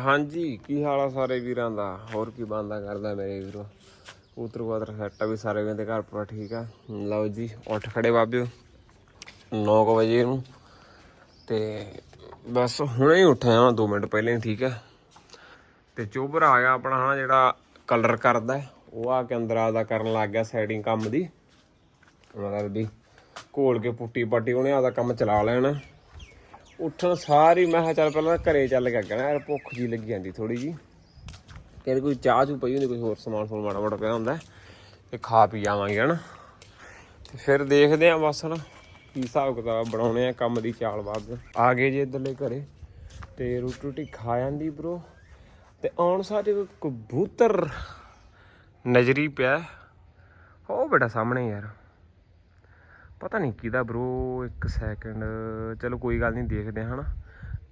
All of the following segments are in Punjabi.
ਹਾਂਜੀ, ਕੀ ਹਾਲ ਆ ਸਾਰੇ ਵੀਰਾਂ ਦਾ? ਹੋਰ ਕੀ ਬੰਦਾ ਕਰਦਾ ਮੇਰੇ ਵੀਰੋ? ਉਤਰ ਕੁਤਰ ਸੈੱਟ ਆ ਵੀ ਸਾਰੇ ਕਹਿੰਦੇ ਘਰ ਪੂਰਾ ਠੀਕ ਆ। ਲਓ ਜੀ, ਉੱਠ ਖੜੇ ਬਾਬਿਓ। 9 ਵਜੇ ਨੂੰ। ਤੇ ਬਸ ਹੁਣੇ ਹੀ ਉੱਠਿਆ ਹਾਂ 2 ਮਿੰਟ ਪਹਿਲਾਂ ਹੀ, ਠੀਕ ਆ। ਤੇ ਚੋਬਰ ਆ ਗਿਆ ਆਪਣਾ ਹਾਂ ਜਿਹੜਾ ਕਲਰ ਕਰਦਾ ਉਹ ਆ ਕੇ ਅੰਦਰ ਆਦਾ ਕਰਨ ਲੱਗ ਗਿਆ ਸੈਟਿੰਗ ਕੰਮ ਦੀ। ਮਤਲਬ ਵੀ ਘੋਲ ਕੇ ਪੁੱਟੀ ਪਾਟੀ ਉਹਨੇ ਆਦਾ ਕੰਮ ਚਲਾ ਲੈਣਾ। ਉੱਠਣ ਸਾਰੀ ਮੈਂ ਕਿਹਾ ਚੱਲ ਪਹਿਲਾਂ ਘਰੇ ਚੱਲ ਕੇ ਆਣਾ ਯਾਰ ਭੁੱਖ ਜੀ ਲੱਗੀ ਜਾਂਦੀ ਥੋੜੀ ਜੀ ਕਹਿੰਦੇ ਕੋਈ ਚਾਹ ਚੂ ਪਈ ਹੁੰਦੀ, ਕੋਈ ਹੋਰ ਸਮਾਨ ਸਮਾਨ ਮਾੜਾ ਮਾੜਾ ਪਿਆ ਹੁੰਦਾ ਤੇ ਖਾ ਪੀ ਆਵਾਂਗੇ ਹਨਾ। ਤੇ ਫਿਰ ਦੇਖਦੇ ਆਂ ਬਸ ਹਨਾ ਕੀ ਹਿਸਾਬ ਕਿਤਾਬ ਬਣਾਉਣੇ ਆ ਕੰਮ ਦੀ ਚਾਲ ਬਾਅਦ ਆ ਗਏ ਜੇ ਇਧਰਲੇ ਘਰੇ। ਤੇ ਰੋਟੀ ਰੋਟੀ ਖਾ ਜਾਂਦੀ ਬ్రో ਤੇ ਆਉਣ ਸਾਡੇ ਕੋਈ ਕਬੂਤਰ ਨਜ਼ਰੀ ਪਿਆ, ਉਹ ਬੜਾ ਸਾਹਮਣੇ ਯਾਰ। ਪਤਾ ਨਹੀਂ ਕਿਹਦਾ ਬ్రో ਇੱਕ ਸੈਕਿੰਡ ਚਲੋ ਕੋਈ ਗੱਲ ਨਹੀਂ, ਦੇਖਦੇ ਹਾਂ, ਹਨਾ।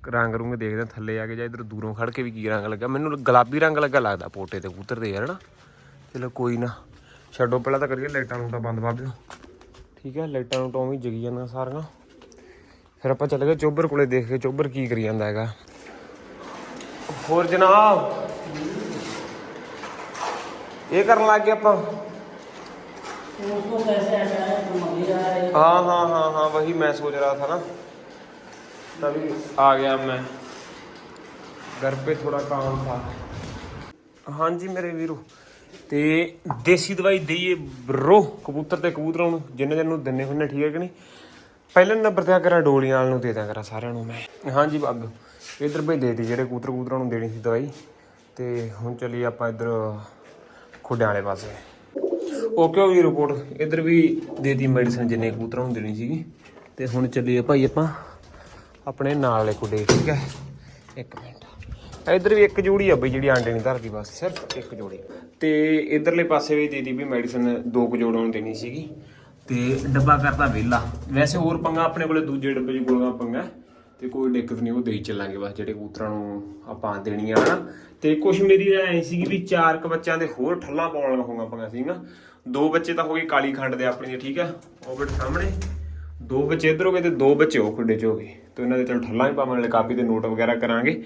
ਰੰਗ ਰੁੰਗ ਦੇਖਦੇ ਹਾਂ, ਥੱਲੇ ਆ ਕੇ ਜਾਂ ਇਧਰ ਦੂਰੋਂ ਖੜ ਕੇ ਵੀ ਕੀ ਰੰਗ ਲੱਗਾ। ਮੈਨੂੰ ਗੁਲਾਬੀ ਰੰਗ ਲੱਗਾ ਲੱਗਦਾ ਪੋਟੇ ਤੇ ਕਬੂਤਰ ਦੇ, ਯਾਰ, ਹਨਾ। ਚਲੋ ਕੋਈ ਨਾ, ਛੱਡੋ, ਪਹਿਲਾਂ ਤਾਂ ਕਰੀਏ ਲਾਈਟਾਂ ਨੂੰ ਤਾਂ ਬੰਦ ਬਾਬੇ ਠੀਕ ਹੈ, ਲਾਈਟਾਂ ਨੂੰ ਤਾਂ ਵੀ ਜਗੀ ਜਾਂਦੀਆਂ ਸਾਰੀਆਂ। ਫਿਰ ਆਪਾਂ ਚੱਲ ਗਏ ਚੋਬਰ ਕੋਲੇ, ਦੇਖ ਕੇ ਚੋਬਰ ਕੀ ਕਰੀ ਜਾਂਦਾ ਹੈਗਾ। ਹੋਰ ਜਨਾਬ? ਇਹ ਕਰਨ ਲੱਗ ਗਏ ਆਪਾਂ। ਉਸ ਨੂੰ ਕੈਸੇ ਆਇਆ हो हाँ हाँ हाँ हाँ वही मैं सोच रहा था ना तभी आ गया मैं घर पे थोड़ा काम था हाँ जी मेरे ਵੀਰੋ ਤੇ ਦੇਸੀ ਦਵਾਈ ਦਈਏ ਬਰੋ ਕਬੂਤਰ ਤੇ ਕਬੂਤਰਾਂ ਨੂੰ ਜਿੰਨੇ ਦਿਨ ਨੂੰ ਦਿੰਨੇ ਹੁੰਨੇ ਠੀਕ ਹੈ ਕਿ ਨਹੀਂ ਪਹਿਲੇ ਨੰਬਰ ਤੇ ਆ ਕਰਾਂ ਡੋਲੀਆਂ ਵਾਲ ਨੂੰ ਦੇ ਦਿਆਂ ਕਰਾਂ ਸਾਰਿਆਂ ਨੂੰ ਮੈਂ ਹਾਂਜੀ ਬੱਗ ਇਧਰ ਭਈ ਦੇ ਦੀ ਜਿਹੜੇ ਕਬੂਤਰ ਕਬੂਤਰਾਂ ਨੂੰ ਦੇਣੀ ਸੀ ਦਵਾਈ ਤੇ ਹੁਣ ਚੱਲੀ ਆਪਾਂ ਇਧਰ ਖੁੱਡਿਆਂ ਵਾਲੇ ਪਾਸੇ ਓਕੇ ਗਈ ਰਿਪੋਰਟ ਇਧਰ ਵੀ ਦੇਤੀ ਮੈਡੀਸਨ ਜਿੰਨੇ ਕਬੂਤਰਾਂ ਨੂੰ ਦੇਣੀ ਸੀਗੀ। ਤੇ ਹੁਣ ਚੱਲੀਏ ਭਾਈ ਆਪਾਂ ਆਪਣੇ ਨਾਲ ਵਾਲੇ ਕੁੜੇ ਠੀਕ ਹੈ? ਇੱਕ ਮਿੰਟ। ਇਧਰ ਵੀ ਇੱਕ ਜੋੜੀ ਆ ਬਈ, ਜਿਹੜੀ ਆਂਡੇ ਨਹੀਂ ਧਰਦੀ, ਬਸ ਸਿਰਫ ਇੱਕ ਜੋੜੀ। ਤੇ ਇਧਰਲੇ ਪਾਸੇ ਵੀ ਦੇਤੀ ਵੀ ਮੈਡੀਸਨ ਦੋ ਕੁ ਜੋੜਾਂ ਨੂੰ ਦੇਣੀ ਸੀਗੀ। ਤੇ ਡੱਬਾ ਕਰਤਾ ਵਿਹਲਾ। ਵੈਸੇ ਹੋਰ ਪੰਗਾ ਆਪਣੇ ਕੋਲੇ, ਦੂਜੇ ਡੱਬੇ 'ਚ ਗੋਲੀਆਂ ਪੰਗਾ। ਤੇ ਕੋਈ ਦਿੱਕਤ ਨਹੀਂ, ਉਹ ਦੇਈ ਚੱਲਾਂਗੇ ਬਸ, ਜਿਹੜੇ ਕਬੂਤਰਾਂ ਨੂੰ ਆਪਾਂ ਦੇਣੀਆਂ ਹਨਾ। ਤੇ ਕੁਛ ਮੇਰੀ ਐ ਸੀਗੀ ਵੀ ਚਾਰ ਕ ਬੱਚਿਆਂ ਦੇ ਹੋਰ ਠੱਲਾਂ ਪਾਉਣ ਵਾਲਾ ਹੋਗਾ ਪੰਗਾ ਸੀਗਾ। ਦੋ ਬੱਚੇ ਤਾਂ ਹੋ ਗਏ ਕਾਲੀ ਖੰਡ ਦੇ ਆਪਣੀ ਦੇ ਠੀਕ ਆ ਉਹ ਬਟ ਸਾਹਮਣੇ। ਦੋ ਬੱਚੇ ਇਧਰ ਹੋ ਗਏ ਤੇ ਦੋ ਬੱਚੇ ਉਹ ਖੁੱਡੇ ਚ ਹੋ ਗਏ। ਤੇ ਉਹਨਾਂ ਦੇ ਚਲ ਠੱਲਾਂ ਹੀ ਪਾਵਾਂਗੇ ਨਾਲੇ ਕਾਪੀ ਤੇ ਨੋਟ ਵਗੈਰਾ ਕਰਾਂਗੇ।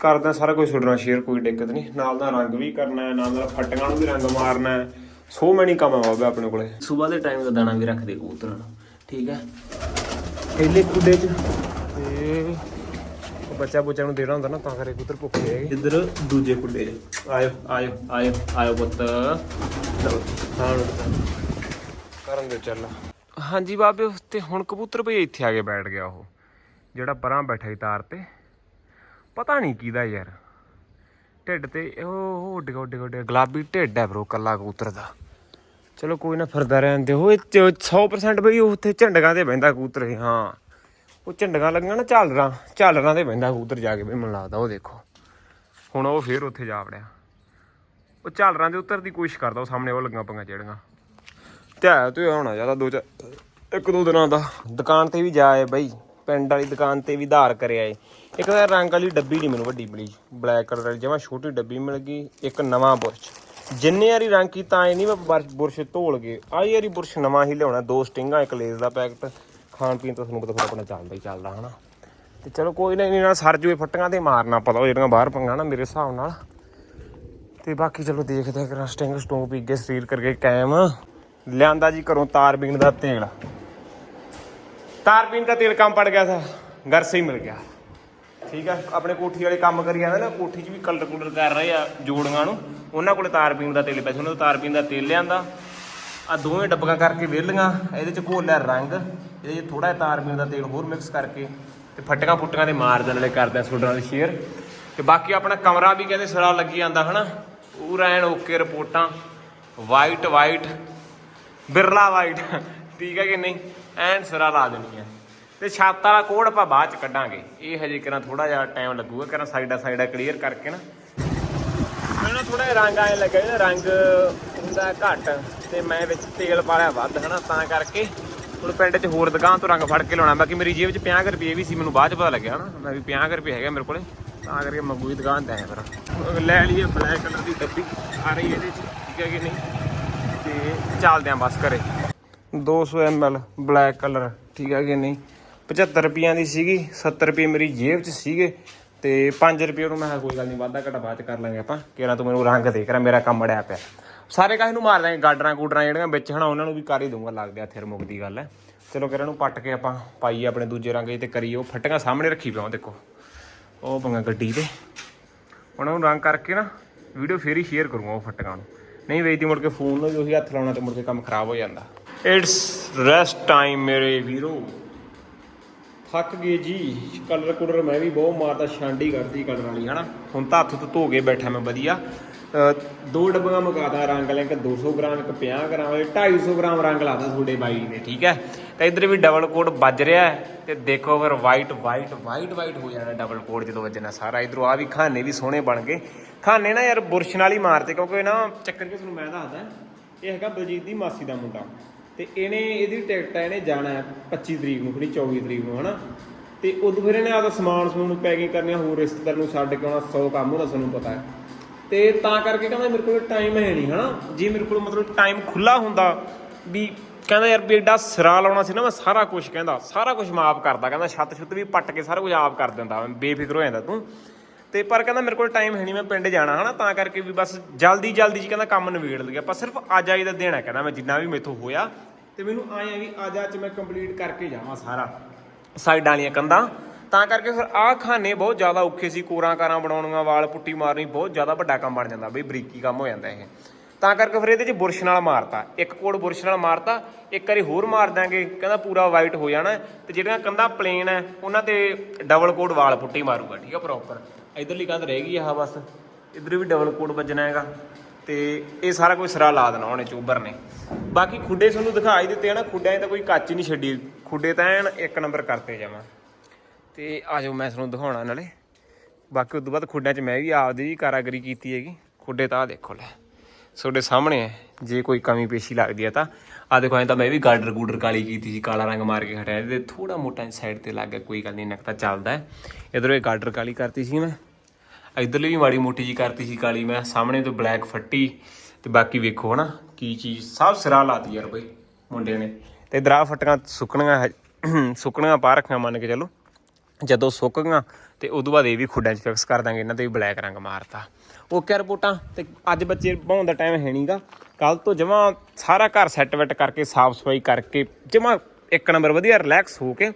ਕਰਦਾ ਸਾਰਾ ਕੁਝ ਛੁੱਟਣਾ ਸ਼ੇਅਰ ਕੋਈ ਦਿੱਕਤ ਨਹੀਂ। ਨਾਲ ਨਾਲ ਰੰਗ ਵੀ ਕਰਨਾ ਹੈ ਨਾਲ ਨਾਲ ਫੱਟੀਆਂ ਨੂੰ ਵੀ ਰੰਗ ਮਾਰਨਾ ਹੈ। ਸੋ ਮੈਨੀ ਕੰਮ ਆ ਬਾਬੇ ਆਪਣੇ ਕੋਲੇ। ਸਵੇਰ ਦੇ ਟਾਈਮ ਦਾ ਦਾਣਾ ਵੀ ਰੱਖਦੇ ਕਬੂਤਰਾਂ ਨੂੰ ਠੀਕ ਹੈ? ਪਹਿਲੇ ਕੁੱਡੇ ਚ। ਬੱਚਾ ਬੁੱਚਾ ਨੂੰ ਦੇਣਾ ਹੁੰਦਾ ਨਾ ਤਾਂ ਕਰੇ ਕਬੂਤਰ ਭੁੱਖੇ ਹੈਗੇ ਇੱਧਰ ਦੂਜੇ ਚ। ਆਇਓ ਆਇਓ ਆਇਓ ਆਇਓ ਪੁੱਤ। ਲਓ ਹਾਂ ਕਰਨ ਦੇ ਚੱਲ। ਹਾਂਜੀ ਬਾਬੇ ਤੇ ਹੁਣ ਕਬੂਤਰ ਭਈ ਇੱਥੇ ਆ ਕੇ ਬੈਠ ਗਿਆ ਉਹ ਜਿਹੜਾ ਪਰਾਂ ਬੈਠਾ ਸੀ ਤਾਰ ਤੇ। ਪਤਾ ਨਹੀਂ ਕਿਹਦਾ ਯਾਰ। ਢਿੱਡ ਤੇ ਉਹ ਉੱਡ ਗਿਆ ਗੁਲਾਬੀ ਢਿੱਡ ਹੈ ਬ్రో ਕੱਲਾ ਕਬੂਤਰ ਦਾ। ਚਲੋ ਕੋਈ ਨਾ ਫਿਰਦਾ ਰਹਿਣ ਦੇ ਉਹ 100% ਬਈ ਉੱਥੇ ਝੰਡਕਾਂ ਤੇ ਬਹਿੰਦਾ ਕਬੂਤਰ ਹਾਂ। ਉਹ ਝੰਡੀਆਂ ਲੱਗੀਆਂ ਨਾ ਝਾਲਰਾਂ ਝਾਲਰਾਂ ਤੇ ਬਹਿੰਦਾ ਕਬੂਤਰ ਜਾ ਕੇ ਬਈ ਮੈਨੂੰ ਲੱਗਦਾ ਉਹ ਦੇਖੋ। ਹੁਣ ਉਹ ਫੇਰ ਉੱਥੇ ਜਾ ਵੜਿਆ। ਉਹ ਝਾਲਰਾਂ ਦੇ ਉੱਤਰ ਦੀ ਕੋਸ਼ਿਸ਼ ਕਰਦਾ, ਉਹ ਸਾਹਮਣੇ ਉਹ ਲੱਗੀਆਂ ਪੰਗਾ ਜਿਹੜੀਆਂ ਤੇ ਆਇਆ ਤੇ ਹੋਣਾ ਜ਼ਿਆਦਾ ਦੋ ਚਾਰ ਇੱਕ ਦੋ ਦਿਨਾਂ ਦਾ। ਦੁਕਾਨ ਤੇ ਵੀ ਜਾਏ ਬਈ, ਪਿੰਡ ਵਾਲੀ ਦੁਕਾਨ ਤੇ ਵੀ ਧਾਰ ਕਰਿਆ ਏ ਇੱਕ ਤਾਂ ਰੰਗ ਵਾਲੀ ਡੱਬੀ ਨਹੀਂ ਮੈਨੂੰ ਵੱਡੀ ਮਿਲੀ ਬਲੈਕ ਕਲਰ ਵਾਲੀ ਜਿਵੇਂ ਛੋਟੀ ਡੱਬੀ ਮਿਲ ਗਈ, ਇੱਕ ਨਵਾਂ ਬੁਰਸ਼। ਜਿੰਨੇ ਵਾਰੀ ਰੰਗ ਕੀਤਾ, ਐ ਨਹੀਂ ਮੈਂ ਬਰ- ਬੁਰਸ਼ ਧੋਲ ਗਏ। ਆਈ ਵਾਰੀ ਬੁਰਸ਼ ਨਵਾਂ ਹੀ ਲਿਆਉਣਾ, ਦੋ ਸਟਿੰਗਾਂ, ਇੱਕ ਲੇਜ਼ ਦਾ ਪੈਕਟ। ਖਾਣ ਪੀਣ ਤਾਂ ਤੁਹਾਨੂੰ ਪਤਾ ਫਿਰ ਆਪਣਾ ਚੱਲਦਾ ਹੀ ਚੱਲਦਾ, ਹਨਾ। ਤੇ ਚਲੋ ਕੋਈ ਨਾ ਨਹੀਂ ਨਾਲ ਸਰ ਜੂਏ ਫੱਟੀਆਂ ਤੇ ਮਾਰਨਾ ਪਤਾ ਉਹ ਜਿਹੜੀਆਂ ਬਾਹਰ ਪੰਗਾ ਨਾ, ਮੇਰੇ ਹਿਸਾਬ ਨਾਲ। ਤੇ ਬਾਕੀ ਚਲੋ ਦੇਖਦੇ ਆ ਕਿ ਸਟਿੰਗ ਸਟੋਂਗ ਪੀ ਕੇ ਸਰੀਰ ਕਰਕੇ ਕਾਇਮ। ਲਿਆਂਦਾ ਜੀ ਘਰੋਂ ਤਾਰਬੀਨ ਦਾ ਤੇਲ। ਤਾਰਬੀਨ ਦਾ ਤੇਲ ਕੰਮ ਪੜ ਗਿਆ ਸੀ ਘਰ ਸੇ ਹੀ ਮਿਲ ਗਿਆ। ਠੀਕ ਆ, ਆਪਣੇ ਕੋਠੀ ਵਾਲੇ ਕੰਮ ਕਰੀ ਜਾਂਦੇ ਨਾ, ਕੋਠੀ 'ਚ ਵੀ ਕਲਰ ਕੁਲਰ ਕਰ ਰਹੇ ਆ ਜੋੜੀਆਂ ਨੂੰ। ਉਹਨਾਂ ਕੋਲੇ ਤਾਰਬੀਨ ਦਾ ਤੇਲ ਪਿਆ ਸੀ, ਉਹਨਾਂ ਤੋਂ ਤਾਰਬੀਨ ਦਾ ਤੇਲ ਲਿਆਂਦਾ। ਆ ਦੋਵੇਂ ਡੱਬੀਆਂ ਕਰਕੇ ਵਿਹਲੀਆਂ, ਇਹਦੇ 'ਚ ਘੋਲਿਆ ਰੰਗ, ਇਹਦੇ 'ਚ ਥੋੜਾ ਜਿਹਾ ਤਾਰਬੀਨ ਦਾ ਤੇਲ ਹੋਰ ਮਿਕਸ ਕਰਕੇ ਤੇ ਫਟੀਆਂ ਫੁੱਟਕਾਂ ਦੇ ਮਾਰ ਦੇਣ ਵਾਲੇ ਕਰਦੇ ਆ ਤੁਹਾਡੇ ਨਾਲ ਸ਼ੇਅਰ ਤੇ ਬਾਕੀ ਆਪਣਾ ਕਮਰਾ ਵੀ ਕਹਿੰਦੇ ਸੜਾ ਲੱਗੀ ਜਾਂਦਾ, ਹਨਾ? ਪੂਰਾ ਐਨ ਓਕੇ ਰਿਪੋਰਟਾਂ। ਵਾਈਟ ਵਾਈਟ ਬਿਰਲਾ ਵਾਈਟ ਠੀਕ ਹੈ ਕਿ ਨਹੀਂ? ਐਨ ਸਿਰਾ ਲਾ ਦੇਣੀ ਹੈ ਤੇ ਛੱਤ ਵਾਲਾ ਕੋਡ ਆਪਾਂ ਬਾਅਦ ਚ ਕੱਢਾਂਗੇ। ਇਹ ਹਜੇ ਕਿਰਾਂ ਥੋੜਾ ਜਿਹਾ ਟਾਈਮ ਲੱਗੂਗਾ ਕਿਰਾਂ ਸਾਈਡਾਂ ਸਾਈਡਾਂ ਕਲੀਅਰ ਕਰਕੇ ਨਾ। ਥੋੜਾ ਜਿਹਾ ਰੰਗ ਆਏ ਲੱਗਾ ਜਿਹੜਾ ਰੰਗ ਹੁੰਦਾ ਘੱਟ ਤੇ ਮੈਂ ਵਿੱਚ ਤੇਲ ਪਾਲਿਆ ਵੱਧ, ਹਨਾ, ਤਾਂ ਕਰਕੇ। ਹੁਣ ਪਿੰਡ 'ਚ ਹੋਰ ਦੁਕਾਨ ਤੋਂ ਰੰਗ ਫੜ ਕੇ ਲਾਉਣਾ ਬਾਕੀ ਮੇਰੀ ਜੇਬ 'ਚ 50 ਰੁਪਏ ਵੀ ਸੀ, ਮੈਨੂੰ ਬਾਅਦ 'ਚ ਪਤਾ ਲੱਗਿਆ, ਹਨਾ। ਮੈਂ ਵੀ 50 ਰੁਪਏ ਹੈਗਾ ਮੇਰੇ ਕੋਲੇ, ਤਾਂ ਕਰਕੇ ਮੰਗੂ ਦੀ ਦੁਕਾਨ ਤੇ ਆਇਆ ਫਿਰ। ਲੈ ਲਈਏ ਬਲੈਕ ਕਲਰ ਦੀ ਡੱਬੀ ਆ ਰਹੀ ਇਹਦੇ 'ਚ, ਠੀਕ ਹੈ ਕਿ ਨਹੀਂ? ਤੇ ਚੱਲਦੇ ਆਂ ਬਸ ਘਰੇ। 200 ml ਬਲੈਕ ਕਲਰ ਠੀਕ ਹੈ ਕਿ ਨਹੀਂ? 75 ਰੁਪਈਆਂ ਦੀ ਸੀਗੀ 70 ਰੁਪਏ ਮੇਰੀ ਜੇਬ 'ਚ ਸੀਗੇ। ਤੇ 5 ਰੁਪਏ ਨੂੰ ਮੈਂ ਕਿਹਾ ਕੋਈ ਗੱਲ ਨਹੀਂ ਵਾਧਾ ਘਟਾ ਬਾਅਦ ਚ ਕਰ ਲਾਂਗੇ ਆਪਾਂ। ਕਿਹੜਾ ਤੂੰ ਮੈਨੂੰ ਰੰਗ ਦੇ ਰਿਹਾ ਮੇਰਾ ਕੰਮ ਅੜਿਆ ਪਿਆ। ਸਾਰੇ ਕਾਹੇ ਨੂੰ ਮਾਰ ਦਾਂਗੇ ਗਾਡਰਾਂ ਗੂਡਰਾਂ ਜਿਹੜੀਆਂ ਵਿੱਚ ਹਨਾ, ਉਹਨਾਂ ਨੂੰ ਵੀ ਕਰ ਹੀ ਦੂੰਗਾ ਲੱਗਦੇ ਆ ਥਿਰ ਮੁੱਕਦੀ ਗੱਲ ਹੈ। ਚਲੋ ਕਿਹੜਾ ਨੂੰ ਪੱਟ ਕੇ ਆਪਾਂ ਪਾਈਏ ਆਪਣੇ ਦੂਜੇ ਰੰਗ 'ਚ ਤੇ ਕਰੀਏ ਉਹ ਫੱਟੀਆਂ ਸਾਹਮਣੇ ਰੱਖੀ ਪਿਆ ਉਹ ਦੇਖੋ। ਉਹ ਪੰਗਾ ਗੱਡੀ ਤੇ ਉਹਨਾਂ ਨੂੰ ਰੰਗ ਕਰਕੇ ਨਾ ਵੀਡੀਓ ਫੇਰ ਹੀ ਸ਼ੇਅਰ ਕਰੂੰਗਾ ਉਹ ਫਟਕਾਂ ਨੂੰ। ਨਹੀਂ ਵੇਚਦੀ ਮੁੜ ਕੇ ਫੋਨ ਨੂੰ ਵੀ ਉਹੀ ਹੱਥ ਲਾਉਣਾ ਤੇ ਮੁੜ ਕੇ ਕੰਮ ਖਰਾਬ ਹੋ ਜਾਂਦਾ। ਇਟਸ ਰੈਸਟ ਟਾਈਮ ਮੇਰੇ ਵੀਰੋ। ਥੱਕ ਗਏ ਜੀ ਕਲਰ ਕੁਲਰ ਮੈਂ ਵੀ ਬਹੁਤ ਮਾਰਦਾ, ਛਾਂਡੀ ਕਰਦੀ ਕਲਰ ਵਾਲੀ, ਹਨਾ? ਹੁਣ ਤਾਂ ਹੱਥ ਤੋਂ ਧੋ ਕੇ ਬੈਠਾ ਮੈਂ ਵਧੀਆ। ਦੋ ਡੱਬੀਆਂ ਮਗਾਦਾ ਰੰਗ ਲੈ ਕੇ 200 ਗ੍ਰਾਮ, ਇੱਕ 50 ਗ੍ਰਾਮ ਵਾਲੇ 250 ਗ੍ਰਾਮ ਰੰਗ ਲਾਦਾ ਤੁਹਾਡੇ ਬਾਈ ਨੇ, ਠੀਕ ਹੈ? ਤਾਂ ਇਧਰ ਵੀ ਡਬਲ ਕੋਡ ਵੱਜ ਰਿਹਾ ਹੈ, ਤੇ ਦੇਖੋ ਫਿਰ ਵਾਈਟ ਵਾਈਟ ਵਾਈਟ ਵਾਈਟ ਹੋ ਜਾਣਾ ਡਬਲ ਕੋਟ ਜਦੋਂ ਵੱਜਣਾ ਸਾਰਾ। ਇਧਰੋਂ ਆ ਵੀ ਖਾਨੇ ਵੀ ਸੋਹਣੇ ਬਣ ਗਏ। ਖਾਨੇ ਨਾ ਯਾਰ ਬੁਰਸ਼ ਨਾਲ ਹੀ ਮਾਰਦੇ ਕਿਉਂਕਿ ਨਾ ਚੱਕਰ ਕਿ ਤੁਹਾਨੂੰ ਮੈਂ ਦੱਸਦਾ, ਇਹ ਹੈਗਾ ਬਲਜੀਤ ਦੀ ਮਾਸੀ ਦਾ ਮੁੰਡਾ। ਤੇ ਇਹਨੇ ਇਹਦੀ ਟਿਕਟ ਹੈ ਇਹਨੇ ਜਾਣਾ ਹੈ 25 ਤਰੀਕ ਨੂੰ ਖੜੀ 24 ਤਰੀਕ ਨੂੰ ਹਨਾ? ਤੇ ਉਦੋਂ ਫਿਰ ਇਹਨੇ ਆਪਦਾ ਸਮਾਨ ਸਮੂਨ ਪੈਕਿੰਗ ਕਰਨੀ ਆ, ਹੋਰ ਰਿਸ਼ਤੇਦਾਰ ਨੂੰ ਛੱਡ ਕੇ ਆਉਣਾ 100 ਕੰਮ ਹੁੰਦਾ ਸਾਨੂੰ ਪਤਾ ਹੈ। ਤੇ ਤਾਂ ਕਰਕੇ ਕਹਿੰਦਾ ਮੇਰੇ ਕੋਲ ਟਾਈਮ ਹੈ ਨਹੀਂ ਹਨਾ? ਜੇ ਮੇਰੇ ਕੋਲ ਮਤਲਬ ਟਾਈਮ ਖੁੱਲਾ ਹੁੰਦਾ ਵੀ ਕਹਿੰਦਾ ਯਾਰ ਵੀ ਐਡਾ ਸਿਰਾ ਲਾਉਣਾ ਸੀ ਨਾ ਮੈਂ ਸਾਰਾ ਕੁਝ ਕਹਿੰਦਾ ਸਾਰਾ ਕੁਝ ਮਾਫ ਕਰਦਾ ਕਹਿੰਦਾ ਛੱਤ ਛੁੱਤ ਵੀ ਪੱਟ ਕੇ ਸਾਰਾ ਕੁਝ ਆਪ ਕਰ ਦਿੰਦਾ ਮੈਂ ਬੇਫਿਕਰ ਹੋ ਜਾਂਦਾ ਤੂੰ। ਤੇ ਪਰ ਕਹਿੰਦਾ ਮੇਰੇ ਕੋਲ ਟਾਈਮ ਹੈ ਨਹੀਂ ਮੈਂ ਪਿੰਡ ਜਾਣਾ ਹਨਾ? ਤਾਂ ਕਰਕੇ ਵੀ ਬਸ ਜਲਦੀ ਜਲਦੀ ਜੀ ਕਹਿੰਦਾ ਕੰਮ ਨਿਬੇੜ ਲਿਆ ਪਰ ਸਿਰਫ ਅੱਜ ਆਈ ਦਾ ਦਿਨ ਹੈ ਕਹਿੰਦਾ ਮੈਂ ਜਿੰਨਾ ਵੀ ਮੇਥੋਂ ਹੋਇਆ ਤੇ ਮੈਨੂੰ ਆਏ ਆ ਵੀ ਅੱਜ ਅੱਜ ਮੈਂ ਕੰਪਲੀਟ ਕਰਕੇ ਜਾਵਾਂ ਸਾਰਾ। ਸਾਈਡਾਂ ਵਾਲੀਆਂ ਕੰਧਾਂ। ਤਾਂ ਕਰਕੇ ਫਿਰ ਆਹ ਖਾਨੇ ਬਹੁਤ ਜ਼ਿਆਦਾ ਔਖੇ ਸੀ, ਕੋਰਾਂ ਕਾਰਾਂ ਬਣਾਉਣੀਆਂ, ਵਾਲ ਪੁੱਟੀ ਮਾਰਨੀ, ਬਹੁਤ ਜ਼ਿਆਦਾ ਵੱਡਾ ਕੰਮ ਬਣ ਜਾਂਦਾ ਬਈ, ਬਰੀਕੀ ਕੰਮ ਹੋ ਜਾਂਦਾ ਇਹ। ਤਾਂ ਕਰਕੇ ਫਿਰ ਇਹਦੇ 'ਚ ਬੁਰਸ਼ ਨਾਲ ਮਾਰਤਾ। ਇੱਕ ਕੋਡ ਬੁਰਸ਼ ਨਾਲ ਮਾਰਤਾ, ਇੱਕ ਵਾਰੀ ਹੋਰ ਮਾਰ ਦਾਂਗੇ ਕਹਿੰਦਾ ਪੂਰਾ ਵਾਈਟ ਹੋ ਜਾਣਾ। ਹੈ ਤੇ ਜਿਹੜੀਆਂ ਕੰਧਾਂ ਪਲੇਨ ਹੈ ਉਹਨਾਂ ਤੇ ਡਬਲ ਕੋਡ ਵਾਲ ਪੁੱਟੀ ਮਾਰੂਗਾ, ਠੀਕ ਆ ਪ੍ਰੋਪਰ ਇਧਰਲੀ ਕੰਧ ਰਹਿ ਗਈ ਆਹ ਬਸ। ਇਧਰ ਵੀ ਡਬਲ ਕੋਡ ਵੱਜਣਾ ਹੈਗਾ। ਤੇ ਇਹ ਸਾਰਾ ਕੁਝ ਸਰਾ ਲਾ ਦੇਣਾ ਉਹਨੇ ਚੋਬਰ ਨੇ। ਬਾਕੀ ਖੁੱਡੇ ਤੁਹਾਨੂੰ ਦਿਖਾਈ ਦਿੱਤੇ ਆ ਨਾ, ਖੁੱਡਿਆਂ 'ਚ ਤਾਂ ਕੋਈ ਕੱਚ ਹੀ ਨਹੀਂ ਛੱਡੀ। ਖੁੱਡੇ ਤਾਂ ਐਨ ਇੱਕ ਨੰਬਰ ਕਰਤੇ ਜਾਵਾਂ। ਤੇ ਆ ਜਾਓ ਮੈਂ ਤੁਹਾਨੂੰ ਦਿਖਾਉਣਾ ਨਾਲੇ। ਬਾਕੀ ਉਸ ਤੋਂ ਬਾਅਦ ਖੁੱਡਿਆਂ 'ਚ ਮੈਂ ਵੀ ਆਪਦੀ ਵੀ ਕਾਰਾਗਰੀ ਕੀਤੀ ਹੈਗੀ। ਖੁੱਡੇ ਤਾਂ ਆ ਦੇਖੋ ਲੈ, ਤੁਹਾਡੇ ਸਾਹਮਣੇ ਹੈ। ਜੇ ਕੋਈ ਕਮੀ ਪੇਸ਼ੀ ਲੱਗਦੀ ਹੈ ਤਾਂ ਆ ਦੇਖੋ, ਐਂ ਤਾਂ ਮੈਂ ਵੀ ਗਾਡਰ ਗੂਡਰ ਕਾਲੀ ਕੀਤੀ ਸੀ, ਕਾਲਾ ਰੰਗ ਮਾਰ ਕੇ ਹਟਿਆ ਤੇ ਥੋੜਾ ਮੋਟਾ ਸਾਈਡ ਤੇ ਲੱਗ ਗਿਆ, ਕੋਈ ਗੱਲ ਨਹੀਂ, ਨਕਤਾ ਚੱਲਦਾ ਹੈ। ਇਧਰੋਂ ਇਹ ਗਾਡਰ ਕਾਲੀ ਕਰਤੀ ਸੀ ਮੈਂ। ਇਧਰਲੀ ਵੀ ਮਾੜੀ ਮੋਟੀ ਜੀ ਕਰਤੀ ਸੀ ਕਾਲੀ, ਮੈਂ ਸਾਹਮਣੇ ਤੋਂ ਬਲੈਕ ਫੱਟੀ ਤੇ ਬਾਕੀ ਵੇਖੋ ਹਨਾ ਕੀ ਚੀਜ਼, ਸਭ ਸਿਰਾ ਲਾਤੀ ਯਾਰ ਬਈ ਮੁੰਡੇ ਨੇ। ਤੇ ਦਰਾ ਫਟੀਆਂ ਸੁੱਕਣੀਆਂ ਹੈ- ਸੁੱਕਣੀਆਂ ਪਾ ਰੱਖੀਆਂ ਮੰਨ ਕੇ ਚੱਲੋ। ਜਦੋਂ ਸੁੱਕ ਗਈਆਂ ਤੇ ਉਦੋਂ ਬਾਅਦ ਇਹ ਵੀ ਖੁੱਡਾਂ 'ਚ ਫਿਕਸ ਕਰ ਦਾਂਗੇ, ਇਹਨਾਂ ਤੇ ਵੀ ਬਲੈਕ ਰੰਗ ਮਾਰਤਾ। ਓਕੇ ਰਿਪੋਰਟਾਂ ਤੇ ਅੱਜ ਬੱਚੇ ਬਹੁਣ ਦਾ ਟਾਈਮ ਹੈ ਨਹੀਂਗਾ ਕੱਲ ਤੋਂ ਜਮਾ ਸਾਰਾ ਘਰ ਸੈੱਟ ਵੈਟ ਕਰਕੇ ਸਾਫ਼ ਸਫ਼ਾਈ ਕਰਕੇ, ਜਮਾ ਇੱਕ ਨੰਬਰ ਵਧੀਆ ਰਿਲੈਕਸ ਹੋ ਕੇ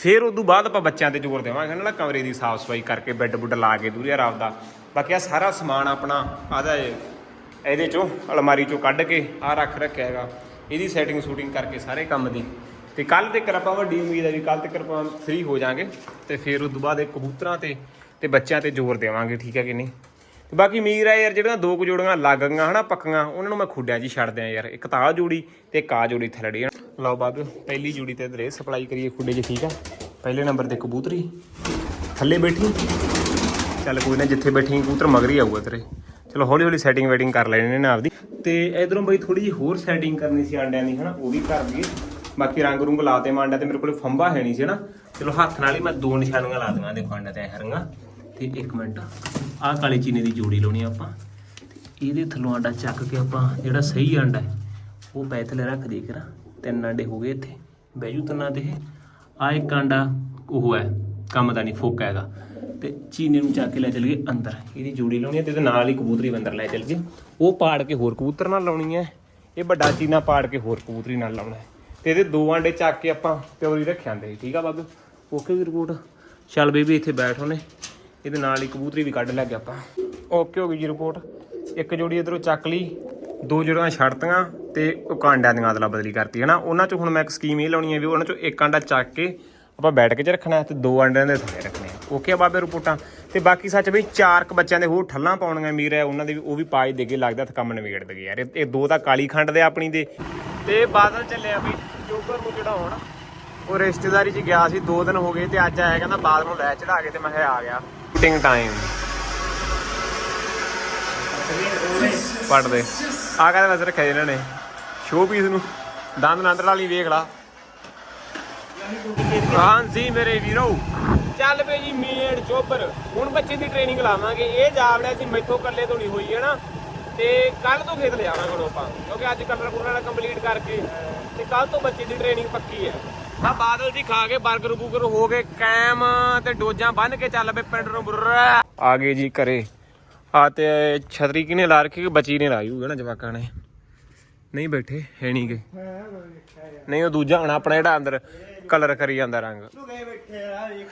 ਫਿਰ ਉਦੋਂ ਬਾਅਦ ਆਪਾਂ ਬੱਚਿਆਂ ਤੇ ਜ਼ੋਰ ਦੇਵਾਂਗੇ ਨਾ ਕਮਰੇ ਦੀ ਸਾਫ਼ ਸਫ਼ਾਈ ਕਰਕੇ ਬੈੱਡ ਬੁੱਡ ਲਾ ਕੇ ਦੂਰੀਆ ਆਰਾਮ ਦਾ। ਬਾਕੀ ਆ ਸਾਰਾ ਸਮਾਨ ਆਪਣਾ ਆਦਾ ਇਹਦੇ ਚੋਂ, ਅਲਮਾਰੀ ਚੋਂ ਕੱਢ ਕੇ ਆ ਰੱਖ ਰੱਖਿਆ ਹੈਗਾ। ਇਹਦੀ ਸੈਟਿੰਗ ਸ਼ੂਟਿੰਗ ਕਰਕੇ ਸਾਰੇ ਕੰਮ ਦੀ। ਤੇ ਕੱਲ ਤੇ ਆਪਾਂ ਵੱਡੀ ਉਮੀਦ ਹੈ ਵੀ ਕੱਲ ਤੱਕ ਆਪਾਂ ਫ੍ਰੀ ਹੋ ਜਾਾਂਗੇ। ਤੇ ਫਿਰ ਉਸ ਤੋਂ ਬਾਅਦ ਇਹ ਕਬੂਤਰਾਂ ਤੇ ਤੇ ਬੱਚਿਆਂ ਤੇ ਜ਼ੋਰ ਦੇਵਾਂਗੇ, ਠੀਕ ਹੈ ਕਿ ਨਹੀਂ? ਤੇ ਬਾਕੀ ਉਮੀਦ ਆ ਯਾਰ, ਜਿਹੜੀਆਂ ਦੋ ਕੁ ਜੋੜੀਆਂ ਲੱਗ ਗਈਆਂ ਹਨਾ, ਪੱਕੀਆਂ, ਉਹਨਾਂ ਨੂੰ ਮੈਂ ਖੁੱਡਿਆਂ 'ਚ ਹੀ ਛੱਡ ਦਿਆਂ ਯਾਰ। ਇੱਕ ਤਾਂ ਜੋੜੀ ਤੇ ਇੱਕ ਆਹ ਜੋੜੀ ਥਲੜੀ ਲਓ ਬਾਬੂ, ਪਹਿਲੀ ਜੋੜੀ ਤੇ ਦਰੇ ਸਪਲਾਈ ਕਰੀਏ ਖੁੱਡੇ 'ਚ, ਠੀਕ ਆ? ਪਹਿਲੇ ਨੰਬਰ ਤੇ ਕਬੂਤਰੀ। ਥੱਲੇ ਬੈਠੀ। ਚੱਲ ਕੋਈ ਨਾ, ਜਿੱਥੇ ਬੈਠੀ ਕਬੂਤਰ, ਮਗਰ ਹੀ ਆਊਗਾ ਤੇਰੇ। ਚਲੋ ਹੌਲੀ ਹੌਲੀ ਸੈਟਿੰਗ ਵੈਟਿੰਗ ਕਰ ਲੈਣੇ ਨੇ ਆਪਦੀ ਤੇ ਇਧਰੋਂ ਬਈ ਥੋੜੀ ਜਿਹੀ ਹੋਰ ਸੈਟਿੰਗ ਕਰਨੀ ਸੀ ਆਂਡਿਆਂ ਦੀ, ਹਨਾ? ਉਹ ਵੀ ਕਰ ਦਈਏ। ਬਾਕੀ ਰੰਗ ਰੁੰਗ ਲਾਤੇ ਮਾਂਡਿਆਂ ਤੇ, ਮੇਰੇ ਕੋਲ ਫੰਬਾ ਹੈ ਨਹੀਂ ਸੀ, ਹਨਾ? ਚਲੋ, ਹੱਥ ਨਾਲ ਹੀ ਮੈਂ ਦੋ ਨਿਸ਼ਾਨੀਆਂ ਲਾ ਦਿੰਗਾ ਦੇਖੋ ਆਂਡਿਆਂ ਤੇ ਇਹ ਰੰਗਾਂ ਤੇ ਇੱਕ ਮਿੰਟ, ਆਹ ਕਾਲੇ ਚੀਨੀ ਦੀ ਜੋੜੀ ਲਾਉਣੀ ਆਪਾਂ। ਤੇ ਇਹਦੇ ਥੱਲੋਂ ਆਂਡਾ ਚੱਕ ਕੇ ਆਪਾਂ ਜਿਹੜਾ ਸਹੀ ਆਂਡਾ ਹੈ, ਉਹ ਪੈ ਰੱਖ ਦੇ ਕਰਾਂ। ਤਿੰਨ ਆਂਡੇ ਹੋ ਗਏ ਇੱਥੇ। ਬੈਜੂ ਤੰਨਾ ਤੇ ਆ ਇੱਕ ਆਂਡਾ ਉਹ ਹੈ, ਕੰਮ ਦਾ ਨਹੀਂ, ਫੋਕਾ ਹੈਗਾ। ਤੇ ਚੀਨੀ ਨੂੰ ਚੱਕ ਕੇ ਲੈ ਚਲ ਗਏ ਅੰਦਰ। ਇਹਦੀ ਜੋੜੀ ਲਾਉਣੀ ਹੈ ਤੇ ਇਹਦੇ ਨਾਲ ਹੀ ਕਬੂਤਰੀ ਵੀ ਅੰਦਰ ਲੈ ਚਲ ਗਏ ਉਹ ਪਾੜ ਕੇ ਹੋਰ ਕਬੂਤਰ ਨਾਲ ਲਾਉਣੀ ਹੈ। ਇਹ ਵੱਡਾ ਚੀਨਾ ਪਾੜ ਕੇ ਹੋਰ ਕਬੂਤਰੀ ਨਾਲ ਲਾਉਣਾ ਹੈ। ਤੇ ਇਹਦੇ ਦੋ ਆਂਡੇ ਚੱਕ ਕੇ ਆਪਾਂ ਪਿਓਰੀ ਰੱਖਿਆਂਦੇ ਠੀਕ ਆ ਬਾਬੂ? ਓਕੇ ਦੀ ਰਿਪੋਰਟ ਚੱਲ ਬੇਬੀ, ਇੱਥੇ ਬੈਠ ਉਹਨੇ। ਇਹਦੇ ਨਾਲ ਹੀ ਕਬੂਤਰੀ ਵੀ ਕੱਢ ਲੈ ਗਿਆ ਆਪਾਂ। ਓਕੇ, ਹੋ ਗਈ ਜੀ ਰਿਪੋਰਟ ਇੱਕ ਜੋੜੀ ਇਧਰੋਂ ਚੱਕ ਲਈ, ਦੋ ਜੋੜੀਆਂ ਛੱਡਤੀਆਂ ਤੇ ਉਹ ਕਾਂਡਿਆਂ ਦੀਆਂ ਅਦਲਾ ਬਦਲੀ ਕਰਤੀ ਹੈ ਨਾ ਉਹਨਾਂ ਚੋਂ ਹੁਣ ਮੈਂ ਇੱਕ ਸਕੀਮ ਇਹ ਲਾਉਣੀ ਹੈ ਵੀ ਉਹਨਾਂ ਚੋਂ ਇੱਕ ਆਂਡਾ ਚੱਕ ਕੇ ਆਪਾਂ ਬੈਠ ਕੇ ਚ ਰੱਖਣਾ ਹੈ ਤੇ ਦੋ ਆਂਡਿਆਂ ਦੇ ਥੱਲੇ ਰੱਖਣੇ ਆ ਓਕੇ ਆ ਬਾਬੇ ਰਿਪੋਰਟਾਂ। ਤੇ ਬਾਕੀ ਸੱਚ ਬਈ, ਚਾਰ ਕ ਬੱਚਿਆਂ ਦੇ ਹੋਰ ਠੱਲਾਂ ਪਾਉਣੀਆਂ ਮੀਰ ਹੈ, ਉਹਨਾਂ ਦੇ ਵੀ ਉਹ ਵੀ ਪਾਜ ਦੇਗੇ ਲੱਗਦਾ ਤੇ ਕੰਮ ਨਿਬੇੜ ਦਗੇ ਯਾਰ। ਇਹ ਦੋ ਤਾਂ ਕਾਲੀ ਖੰਡ ਦੇ ਆਪਣੀ ਦੇ। ਤੇ ਬਾਦਲ ਚੱਲਿਆ ਬਈ, ਜੋਗਰ ਨੂੰ ਚੜਾਉਣ। ਉਹ ਰਿਸ਼ਤੇਦਾਰੀ 'ਚ ਗਿਆ ਸੀ, ਦੋ ਦਿਨ ਹੋ ਗਏ ਤੇ ਅੱਜ ਆਇਆ, ਕਹਿੰਦਾ ਬਾਦ ਨੂੰ ਲੈ ਚੜਾ ਕੇ ਤੇ ਮੈਂ ਆ ਗਿਆ। ਸ਼ੂਟਿੰਗ ਟਾਈਮ ਪੜ ਆ ਕਹਿੰਦਾ ਵੈਸੇ ਰੱਖਿਆ ਇਹਨਾਂ ਨੇ। ਸ਼ੋਅ ਪੀਸ ਨੂੰ। ਦੰਦ ਨੰਦਰ ਵਾਲੀ ਵੇਖ ਲਾ। ਹਾਂਜੀ, ਮੇਰੇ ਵੀਰੋ। ਚੱਲ ਪਏ ਜੀ ਮੇਡ ਚੋਬਰ। ਹੁਣ ਬੱਚੇ ਦੀ ਟ੍ਰੇਨਿੰਗ ਲਾਵਾਂਗੇ। ਇਹ ਜਾਵੜਿਆ ਸੀ, ਮੈਥੋਂ ਕੱਲੇ ਤੋਂ ਨਹੀਂ ਹੋਈ, ਹੈ ਨਾ? ਤੇ ਕੱਲ ਤੋਂ ਖੇਤ ਲਿਆਵਾਂ ਹੁਣ ਆਪਾਂ ਕਿਉਂਕਿ ਅੱਜ ਕਲਰ ਕੁਲਰ ਵਾਲਾ ਕੰਪਲੀਟ ਕਰਕੇ ਤੇ ਕੱਲ ਤੋਂ ਬੱਚੇ ਦੀ ਟ੍ਰੇਨਿੰਗ ਪੱਕੀ ਹੈ। ਆ ਬਾਦਲ ਜੀ ਖਾ ਕੇ ਬਰਗਰ ਬੂਗਰ ਹੋ ਗਏ ਕੈਮ ਤੇ ਡੋਜਾਂ ਬੰਨ ਕੇ ਚੱਲ ਪਏ ਪਿੰਡ ਨੂੰ ਆ ਗਏ ਜੀ ਘਰੇ। ਆ ਤੇ ਛਤਰੀ ਕਿਨੇ ਲਾ ਰੱਖੀ ਕਿ ਬੱਚੀ ਨੇ ਲਾਈ ਹੋਊਗਾ ਨਾ ਜਵਾਕਾਂ ਨੇ? ਨਹੀਂ ਬੈਠੇ ਹੈ ਨਹੀਂ ਗਏ ਨਹੀਂ ਉਹ ਦੂਜਾ ਹਣਾ ਆਪਣਾ ਜਿਹੜਾ ਅੰਦਰ ਕਲਰ ਕਰੀ ਜਾਂਦਾ ਰੰਗ।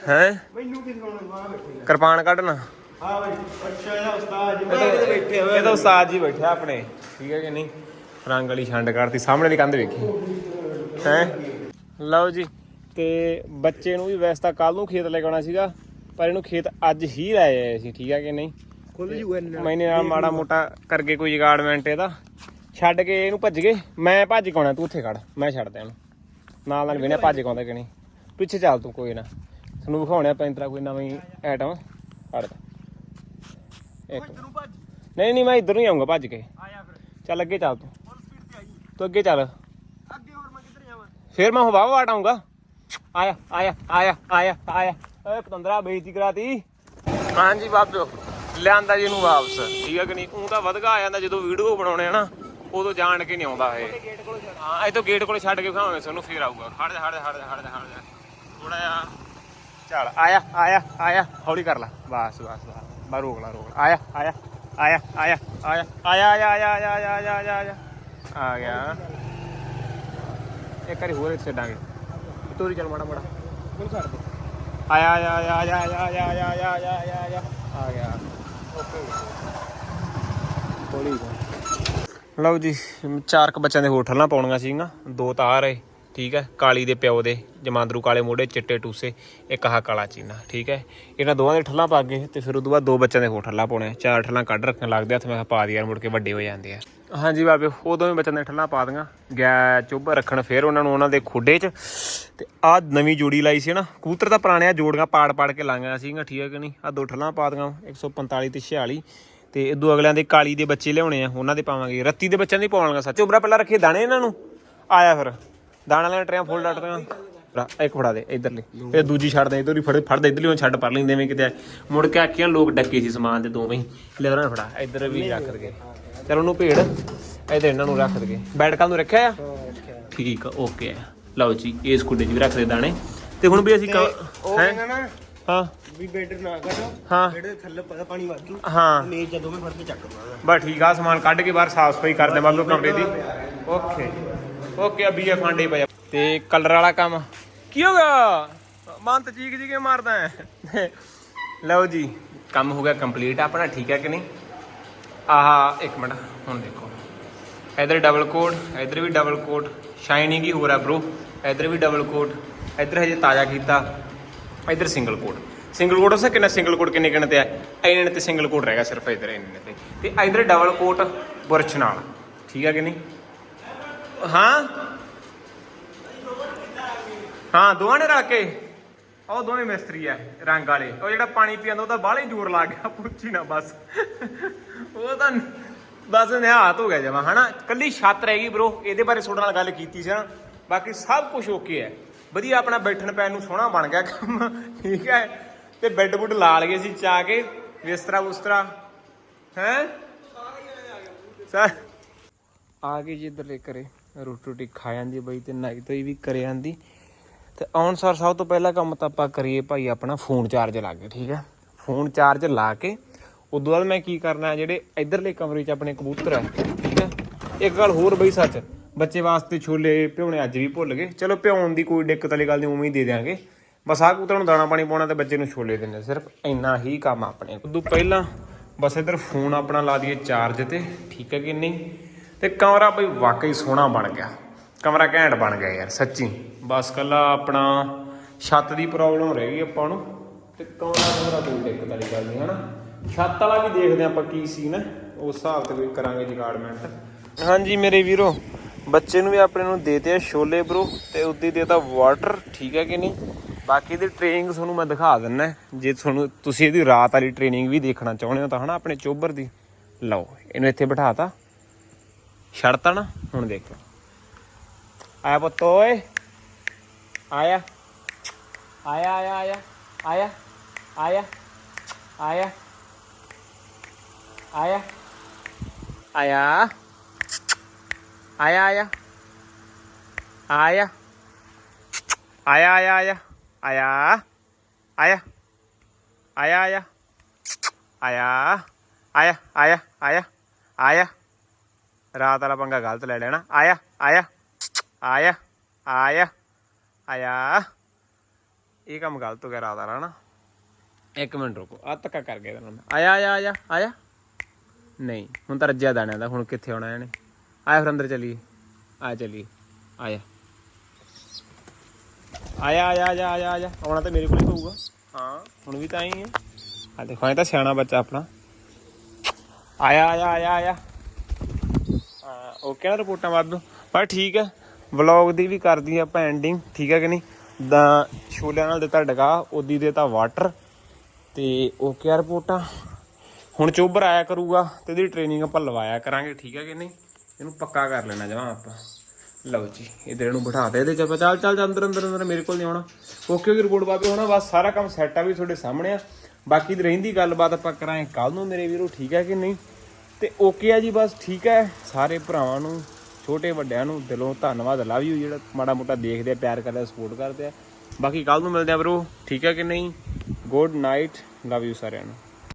ਹੈ? ਮੈਨੂੰ ਕਿਸ ਕੋਲ ਕਿਰਪਾਨ ਕੱਢਣਾ। ਹਾਂ ਬਈ ਅੱਛਾ ਇਹਦਾ ਉਸਤਾਦ ਜੀ ਮੈਂ ਬੈਠੇ ਹੋਏ ਇਹ ਤਾਂ ਉਸਤਾਦ ਜੀ ਬੈਠੇ ਆ ਆਪਣੇ। ਠੀਕ ਹੈ ਕਿ ਨਹੀਂ? ਰੰਗ ਵਾਲੀ ਛੰਡ ਕੱਢਤੀ ਸਾਹਮਣੇ ਦੀ ਕੰਧ ਵੇਖੀ। ਹੈ? ਲਓ ਜੀ ਤੇ ਬੱਚੇ ਨੂੰ ਵੀ ਵੈਸੇ ਤਾਂ ਕੱਲ ਨੂੰ ਖੇਤ ਲੈ ਕੇ ਆਉਣਾ ਸੀਗਾ ਪਰ ਇਹਨੂੰ ਖੇਤ ਅੱਜ ਹੀ ਲੈ ਆਏ ਸੀ ਠੀਕ ਹੈ ਕਿ ਨਹੀਂ? ਖੁੱਲ ਜੂਗਾ ਇਹਨਾਂ ਮੈਨੇ ਨਾਲ ਮਾੜਾ ਮੋਟਾ ਕਰਕੇ ਕੋਈ ਜਗਾੜਮੈਂਟ ਇਹਦਾ। ਛੱਡ ਕੇ ਇਹਨੂੰ ਭੱਜ ਗਏ। ਮੈਂ ਭੱਜ ਕੇ ਆਉਣਾ ਤੂੰ ਉੱਥੇ ਖੜ ਮੈਂ ਛੱਡਦਾ ਇਹਨੂੰ। ਨਾਲ ਨਾਲ ਵੇਨੇ ਭੱਜ ਕੇ ਆਉਂਦਾ ਕਿ ਨਹੀਂ? ਪਿੱਛੇ ਚੱਲ ਤੂੰ ਕੋਈ ਨਾ। ਤੁਹਾਨੂੰ ਵਿਖਾਉਣਿਆ ਪੈਂਤਰਾ ਕੋਈ ਨਵੀਂ ਆਈਟਮ ਹੜ ਇੱਕ। ਨਹੀਂ ਨਹੀਂ ਮੈਂ ਇੱਧਰ ਨਹੀਂ ਆਉਂਗਾ ਭੱਜ ਕੇ। ਆਇਆ ਫਿਰ। ਚੱਲ ਅੱਗੇ ਚੱਲ ਤੂੰ। ਫੁੱਲ ਸਪੀਡ ਤੇ ਆਈ। ਤੂੰ ਅੱਗੇ ਚੱਲ। ਅੱਗੇ ਹੋਰ ਮੈਂ ਕਿੱਧਰ ਜਾਵਾਂ? ਫੇਰ ਮੈਂ ਹਵਾ ਵਾਟ ਆਉਂਗਾ ਆਇਆ ਆਇਆ ਆਇਆ ਆਇਆ ਆਇਆ। ਓਏ ਪਤੰਦਰਾ ਬੇਇੱਜ਼ਤੀ ਕਰਾਤੀ। ਹਾਂਜੀ ਬਾਬਿਓ ਲਿਆਂਦਾ ਜੀ ਇਹਨੂੰ ਵਾਪਸ। ਠੀਕ ਹੈ ਕਿ ਨਹੀਂ? ਉਹ ਤਾਂ ਵਧਗਾ ਆ ਜਾਂਦਾ ਜਦੋਂ ਵੀਡੀਓ ਬਣਾਉਣੇ ਆ ਨਾ ਉਦੋਂ ਜਾਣ ਕੇ ਨਹੀਂ ਆਉਂਦਾ ਇਹ। ਹਾਂ ਇਹ ਤੋਂ ਗੇਟ ਕੋਲ ਛੱਡ ਕੇ ਖਾਵਾਂਗੇ ਸਾਨੂੰ ਫੇਰ ਆਊਗਾ। ਖੜ ਜਾ ਖੜ ਜਾ ਖੜ ਜਾ ਖੜ ਜਾ ਖੜ ਜਾ। ਥੋੜਾ ਜਿਹਾ ਚੱਲ ਆਇਆ ਆਇਆ ਆਇਆ। ਹੌਲੀ ਕਰ ਲੈ। ਬਸ ਬਸ ਬਸ। ਬਾ ਰੋਕ ਲਾ ਰੋਕ ਆਇਆ ਆਇਆ ਆਇਆ ਆਇਆ ਆਇਆ ਆਇਆ ਆਇਆ ਆਇਆ ਆਇਆ ਆਇਆ ਆਇਆ ਆਇਆ ਆਇਆ ਆ ਗਿਆ ਇੱਕ ਵਾਰੀ ਹੋਰ ਇੱਥੇ ਛੱਡਾਂਗੇ ਤੋਰੀ ਚੱਲ ਮਾੜਾ ਮਾੜਾ ਕੋਲ ਛੱਡ ਦੇ ਆਇਆ ਆਇਆ ਆਇਆ ਆਇਆ ਆਇਆ ਆਇਆ ਆਇਆ ਆਇਆ ਆਇਆ ਆਇਆ ਆਇਆ ਆ ਗਿਆ ਓਕੇ ਹੌਲੀ ਲਓ ਜੀ ਚਾਰ ਕ ਬੱਚਿਆਂ ਦੇ ਹੋਟਲਾਂ ਪਾਉਣੀਆਂ ਸੀਗੀਆਂ ਦੋ ਤਾਂ ਆ ਰਹੇ ਠੀਕ ਹੈ, ਕਾਲੀ ਦੇ ਪਿਓ ਦੇ, ਜਮਾਂਦਰੂ ਕਾਲੇ ਮੋਢੇ, ਚਿੱਟੇ ਟੂਸੇ, ਇੱਕ ਆਹ ਕਾਲਾ ਚੀਨਾ, ਠੀਕ ਹੈ। ਇਹਨਾਂ ਦੋਵਾਂ ਦੇ ਠੱਲਾਂ ਪਾ ਕੇ ਤੇ ਫਿਰ ਉਦੋਂ ਬਾਅਦ ਦੋ ਬੱਚਿਆਂ ਦੇ ਹੋਰ ਠੱਲਾਂ ਪਾਉਣੇ ਆ। ਚਾਰ ਠੱਲਾਂ ਕੱਢ ਰੱਖਣ ਲੱਗਦੇ ਹੱਥ ਮੈਂ ਕਿਹਾ ਪਾ ਦੀ ਯਾਰ, ਮੁੜ ਕੇ ਵੱਡੇ ਹੋ ਜਾਂਦੇ ਆ। ਹਾਂਜੀ ਬਾਬੇ ਉਹ ਦੋਵੇਂ ਬੱਚਿਆਂ ਦੇ ਠੱਲਾਂ ਪਾ ਦੀਆਂ। ਗਿਆ ਚੁੱਭ ਰੱਖਣ ਫਿਰ ਉਹਨਾਂ ਨੂੰ, ਉਹਨਾਂ ਦੇ ਖੁੱਡੇ 'ਚ। ਤੇ ਆਹ ਨਵੀਂ ਜੋੜੀ ਲਾਈ ਸੀ ਨਾ, ਕਬੂਤਰ ਤਾਂ ਪੁਰਾਣੇ ਆ, ਜੋੜੀਆਂ ਪਾੜ ਪਾੜ ਕੇ ਲਾਈਆਂ ਸੀਗੀਆਂ, ਠੀਕ ਹੈ ਕਿ ਨਹੀਂ? ਆਹ ਦੋ ਠੱਲਾਂ ਪਾ ਦੀਆਂ 145 ਤੇ 46 ਤੇ ਇਦੋਂ ਅਗਲਿਆਂ ਦੇ ਕਾਲੀ ਦੇ ਬੱਚੇ ਲਿਆਉਣੇ ਆ, ਉਹਨਾਂ ਦੇ ਪਾਵਾਂਗੇ। ਰੱਤੀ ਦੇ ਬੱਚਿਆਂ ਦੀ ਪਾਉਣਗਾ ਸੱਚ। ਉਬਰਾ ਪਹਿਲਾਂ ਰੱਖੇ ਦਾਣੇ ਇਹਨਾਂ ਨੂੰ, ਆਇਆ ਫਿਰ। ਦਾਣਾ ਲੈਣ ਟਰਿਆਂ ਫੁੱਲ ਡੱਟਦੀਆਂ ਇੱਕ ਫੜਾ ਦੇ ਇਧਰਲੀ ਇਹ ਦੂਜੀ ਛੱਡ ਦੇ ਇਧਰ ਹੀ ਫੜ ਫੜਦਾ ਇਧਰਲੀ ਉਹ ਛੱਡ ਪਰ ਲੈਂਦੇ ਐਵੇਂ ਕਿਤੇ ਮੁੜ ਕੇ ਆਖੀਆਂ ਲੋਕ ਡੱਕੇ ਸੀ ਸਮਾਨ ਦੇ ਦੋਵੇਂ। ਹੀ ਲੈ ਉਹਨਾਂ ਫੜਾ ਇਧਰ ਵੀ ਰੱਖ ਦਗੇ ਚਲ ਉਹਨੂੰ ਭੇੜ ਇਧਰ ਇਹਨਾਂ ਨੂੰ ਰੱਖ ਦਗੇ ਬੈਡ ਕੱਲ ਨੂੰ ਰੱਖਿਆ ਆ? ਠੀਕ ਆ ਓਕੇ ਆ। ਲਓ ਜੀ ਇਸ ਕੁੱਡੇ 'ਚ ਵੀ ਰੱਖ ਦੇ ਦਾਣੇ। ਤੇ ਹੁਣ ਵੀ ਅਸੀਂ ਹੈਂ? ਹਾਂ। ਵੀ ਬੈਡ ਨਾ ਕੱਢੋ ਹਾਂ। ਦੇ ਥੱਲੇ ਪਤਾ ਪਾਣੀ ਵਾਧੂ ਹਾਂ। ਮੇਜ਼ ਜਦੋਂ ਮੈਂ ਫੜ ਕੇ ਚੱਕ ਦਵਾਂਗਾ ਬਸ ਠੀਕ ਆ ਸਮਾਨ ਕੱਢ ਕੇ ਬਾਹਰ ਸਾਫ਼ ਸਫ਼ਾਈ ਕਰਦੇ ਬਾਬੇ ਕਮਰੇ ਦੀ। ਓਕੇ। ਓਕੇ ਅਬੀ ਇਹ ਫਾਂਡੇ ਪਿਆ। ਤੇ ਕਲਰ ਵਾਲਾ ਕੰਮ। ਕੀ ਹੋ ਗਿਆ? ਮਨ ਤੇ ਚੀਕ ਜੀ ਕੇ ਮਾਰਦਾ ਹੈ ਲਓ ਜੀ ਕੰਮ ਹੋ ਗਿਆ ਕੰਪਲੀਟ। ਆਪਣਾ ਠੀਕ ਹੈ ਕਿ ਨਹੀਂ? ਆਹ ਇੱਕ ਮਿੰਟ ਹੁਣ ਦੇਖੋ। ਇਧਰ ਡਬਲ ਕੋਟ ਇਧਰ ਵੀ ਡਬਲ ਕੋਟ ਸ਼ਾਈਨਿੰਗ ਹੀ ਹੋ ਰਿਹਾ ਬ్రో ਇਧਰ ਵੀ ਡਬਲ ਕੋਟ ਇਧਰ ਹਜੇ ਤਾਜ਼ਾ ਕੀਤਾ। ਇਧਰ ਸਿੰਗਲ ਕੋਟ ਸਿੰਗਲ ਕੋਟ ਉਸੇ ਕਿੰਨਾ ਸਿੰਗਲ ਕੋਟ ਕਿੰਨੇ ਕਿੰਨੇ ਤੇ ਆ? ਇੰਨੇ ਨੇ ਤੇ ਸਿੰਗਲ ਕੋਟ ਰਹਿ ਗਿਆ ਸਿਰਫ ਇਧਰ ਇੰਨੇ ਨੇ ਤੇ। ਤੇ ਇਧਰ ਡਬਲ ਕੋਟ ਬੁਰਸ਼ ਨਾਲ। ਠੀਕ ਹੈ ਕਿ ਨਹੀਂ? ਹਾਂ? ਹਾਂ, ਦੋਵਾਂ ਨੇ ਰਲ ਕੇ। ਉਹ ਦੋਵੇਂ ਮਿਸਤਰੀ ਆ, ਰੰਗ ਵਾਲੇ। ਉਹ ਜਿਹੜਾ ਪਾਣੀ ਪੀਂਦਾ, ਉਹ ਬਾਹਲਾ ਹੀ ਜ਼ੋਰ ਲੱਗ ਗਿਆ ਪੁੱਛੀ ਨਾ ਬਸ। ਉਹ ਤਾਂ ਬਸ ਨਿਹਾਤ ਹੋ ਗਿਆ ਜਮਾ, ਹਨਾ? ਕੱਲੀ ਛੱਤ ਰਹਿ ਗਈ ਬ్రో ਇਹਦੇ ਬਾਰੇ ਤੁਹਾਡੇ ਨਾਲ ਗੱਲ ਕੀਤੀ ਸੀ ਨਾ। ਬਾਕੀ ਸਭ ਕੁਝ ਓਕੇ ਹੈ। ਵਧੀਆ ਆਪਣਾ ਬੈਠਣ ਪੈਣ ਨੂੰ ਸੋਹਣਾ ਬਣ ਗਿਆ ਕੰਮ, ਠੀਕ ਹੈ? ਤੇ ਬੈੱਡ ਬੁੱਡ ਲਾ ਲਏ ਸੀ ਚਾ ਕੇ, ਬਿਸਤਰਾ ਬੁਸਤਰਾ, ਹੈ? ਸਰ ਆ ਗਏ ਜੀ ਇੱਧਰ ਲੈ ਕਰੇ ਰੋਟੀ ਰੋਟੀ ਖਾ ਜਾਂਦੀ ਹੈ ਬਈ ਤੇ ਨਾਈ ਤੋਈ ਵੀ ਕਰੇ ਜਾਂਦੀ। ਤੇ ਆਉਣ ਸਾਰ ਸਭ ਤੋਂ ਪਹਿਲਾ ਕੰਮ ਤਾਂ ਆਪਾਂ ਕਰੀਏ ਭਾਈ ਆਪਣਾ ਫੋਨ ਚਾਰਜ ਲਾ ਕੇ, ਠੀਕ ਹੈ? ਫੋਨ ਚਾਰਜ ਲਾ ਕੇ, ਉਦੋਂ ਬਾਅਦ ਮੈਂ ਕੀ ਕਰਨਾ ਜਿਹੜੇ ਇਧਰਲੇ ਕਮਰੇ 'ਚ ਆਪਣੇ ਕਬੂਤਰ ਹੈ, ਠੀਕ ਹੈ? ਇੱਕ ਗੱਲ ਹੋਰ ਬਈ ਸੱਚ, ਬੱਚੇ ਵਾਸਤੇ ਛੋਲੇ ਭਿਉਣੇ ਅੱਜ ਵੀ ਭੁੱਲ ਗਏ। ਚਲੋ ਭਿਉਣ ਦੀ ਕੋਈ ਦਿੱਕਤ ਵਾਲੀ ਗੱਲ ਨਹੀਂ, ਉਵੇਂ ਹੀ ਦੇ ਦਿਆਂਗੇ। ਬਸ ਆਹ ਕਬੂਤਰ ਨੂੰ ਦਾਣਾ ਪਾਣੀ ਪਾਉਣਾ ਤੇ ਬੱਚੇ ਨੂੰ ਛੋਲੇ ਦੇਣੇ ਸਿਰਫ ਇੰਨਾ ਹੀ ਕੰਮ ਆਪਣੇ। ਉਦੋਂ ਪਹਿਲਾਂ ਬਸ ਇਧਰ ਫੋਨ ਆਪਣਾ ਲਾ ਦਈਏ ਚਾਰਜ ਤੇ, ਠੀਕ ਹੈ ਕਿ ਨਹੀਂ? ਤੇ ਕਮਰਾ ਬਈ ਵਾਕਈ ਸੋਹਣਾ ਬਣ ਗਿਆ। ਕਮਰਾ ਘੈਂਟ ਬਣ ਗਿਆ ਯਾਰ ਸੱਚੀ। ਬਸ ਕੱਲਾ ਆਪਣਾ ਛੱਤ ਦੀ ਪ੍ਰੋਬਲਮ ਰਹਿ ਗਈ ਆਪਾਂ ਨੂੰ ਤੇ ਕਮਰਾ ਕਮਰਾ ਕੋਈ ਦਿੱਕਤ ਵਾਲੀ ਗੱਲ ਨਹੀਂ ਹਨਾ? ਛੱਤ ਵਾਲਾ ਵੀ ਦੇਖਦੇ ਆਪਾਂ ਕੀ ਸੀ ਨਾ ਉਸ ਹਿਸਾਬ ਤੇ ਵੀ ਕਰਾਂਗੇ ਜਗਾੜਮੈਂਟ। ਹਾਂਜੀ ਮੇਰੇ ਵੀਰੋ ਬੱਚੇ ਨੂੰ ਵੀ ਆਪਣੇ ਨੂੰ ਦੇਤੇ ਆ ਛੋਲੇ ਬ్రో ਤੇ ਉੱਦੀ ਦੇਤਾ ਵਾਟਰ ਠੀਕ ਹੈ ਕਿ ਨਹੀਂ? ਬਾਕੀ ਦੀ ਟ੍ਰੇਨਿੰਗ ਤੁਹਾਨੂੰ ਮੈਂ ਦਿਖਾ ਦਿੰਨਾ ਜੇ ਤੁਹਾਨੂੰ ਤੁਸੀਂ ਇਹਦੀ ਰਾਤ ਵਾਲੀ ਟ੍ਰੇਨਿੰਗ ਵੀ ਦੇਖਣਾ ਚਾਹੁੰਦੇ ਹੋ ਤਾਂ ਹਨਾ ਆਪਣੇ ਚੋਬਰ ਦੀ। ਲਓ ਇਹਨੂੰ ਇੱਥੇ ਬਿਠਾਤਾ। ਛੱਡਤਾ ਨਾ, ਹੁਣ ਦੇਖੋ। ਆਇਆ ਪੁੱਤ, ਓਏ। ਆਇਆ। ਆਇਆ ਆਇਆ ਆਇਆ। ਆਇਆ ਆਇਆ ਆਇਆ। ਆਇਆ। ਆਇਆ। ਆਇਆ ਆਇਆ। ਆਇਆ। ਆਇਆ ਆਇਆ ਆਇਆ। ਆਇਆ। ਆਇਆ। ਆਇਆ ਆਇਆ। ਆਇਆ। ਆਇਆ ਆਇਆ ਆਇਆ। ਆਇਆ। ਰਾਤ ਵਾਲਾ ਪੰਗਾ ਗਲਤ ਲੈ ਲੈਣਾ ਆਇਆ ਆਇਆ ਆਇਆ ਆਇਆ ਆਇਆ ਇਹ ਕੰਮ ਗਲਤ ਹੋ ਗਿਆ ਰਾਤ ਵਾਲਾ ਨਾ ਇੱਕ ਮਿੰਟ ਰੁਕੋ ਆ ਧੱਕਾ ਕਰ ਗਿਆ ਤੈਨੂੰ। ਆਇਆ ਆਇਆ ਆਇਆ ਆਇਆ ਨਹੀਂ ਹੁਣ ਤਾਂ ਰੱਜਿਆ ਦਾਣਿਆਂ ਦਾ ਹੁਣ ਕਿੱਥੇ ਆਉਣਾ ਇਹਨੇ ਆਇਆ ਫਿਰ ਅੰਦਰ ਚਲੀਏ ਆ ਚਲੀਏ ਆਇਆ ਆਇਆ ਆਇਆ ਆਇਆ ਆਇਆ ਆਇਆ ਆਉਣਾ ਤਾਂ ਮੇਰੇ ਕੋਲ ਹੀ ਪਊਗਾ ਹਾਂ ਹੁਣ ਵੀ ਤਾਂ ਹੀ ਹੈ ਆ ਦੇਖੋ ਇਹ ਤਾਂ ਸਿਆਣਾ ਬੱਚਾ ਆਪਣਾ ਆਇਆ ਆਇਆ ਆਇਆ ਆਇਆ ਓਕੇ ਨਾ ਰਿਪੋਰਟਾਂ ਵਾਧੂ ਪਰ ਠੀਕ ਹੈ ਵਲੌਗ ਦੀ ਵੀ ਕਰਦੀ ਆਪਾਂ ਐਂਡਿੰਗ ਠੀਕ ਹੈ ਕਿ ਨਹੀਂ? ਦਾ ਛੋਲਿਆਂ ਨਾਲ ਦਿੱਤਾ ਡਗਾ ਉਹਦੀ ਦੇਤਾ ਵਾਟਰ ਤੇ ਓਕੇ ਆ ਰਿਪੋਰਟਾਂ। ਹੁਣ ਚੋਬਰ ਆਇਆ ਕਰੂਗਾ, ਤੇ ਇਹਦੀ ਟ੍ਰੇਨਿੰਗ ਆਪਾਂ ਲਵਾਇਆ ਕਰਾਂਗੇ, ਠੀਕ ਹੈ ਕਿ ਨਹੀਂ? ਇਹਨੂੰ ਪੱਕਾ ਕਰ ਲੈਣਾ ਜਮਾ ਆਪਾਂ। ਲਓ ਜੀ ਇਧਰ ਨੂੰ ਬਿਠਾ ਦੇ, ਇਹਦੇ ਚ ਆਪਾਂ ਚੱਲ ਚੱਲ ਅੰਦਰ ਅੰਦਰ ਅੰਦਰ, ਮੇਰੇ ਕੋਲ ਨਹੀਂ ਆਉਣਾ। ਓਕੇ ਓਕੇ ਰਿਪੋਰਟ ਬਾਬੇ ਹੋਣਾ, ਬਸ ਸਾਰਾ ਕੰਮ ਸੈੱਟ ਆ ਵੀ ਤੁਹਾਡੇ ਸਾਹਮਣੇ ਆ। ਬਾਕੀ ਦੀ ਰਹਿੰਦੀ ਗੱਲਬਾਤ ਆਪਾਂ ਕਰਾਂਗੇ ਕੱਲ ਨੂੰ ਮੇਰੇ ਵੀਰੋ, ਠੀਕ ਹੈ ਕਿ ਨਹੀਂ? ਤੇ ਓਕੇ ਆ ਜੀ, ਬਸ ਠੀਕ ਹੈ ਸਾਰੇ ਭਰਾਵਾਂ ਨੂੰ, ਛੋਟੇ ਵੱਡਿਆਂ ਨੂੰ ਦਿਲੋਂ ਧੰਨਵਾਦ। ਲਵ ਯੂ ਜਿਹੜਾ ਮਾੜਾ ਮੋਟਾ ਦੇਖਦੇ ਆ, ਪਿਆਰ ਕਰਦੇ ਆ ਸਪੋਰਟ ਕਰਦੇ ਆ। ਬਾਕੀ ਕੱਲ ਨੂੰ ਮਿਲਦੇ ਆ ਬਰੋ ਠੀਕ ਹੈ ਕਿ ਨਹੀਂ? ਗੁੱਡ ਨਾਈਟ ਲਵ ਯੂ ਸਾਰਿਆਂ ਨੂੰ।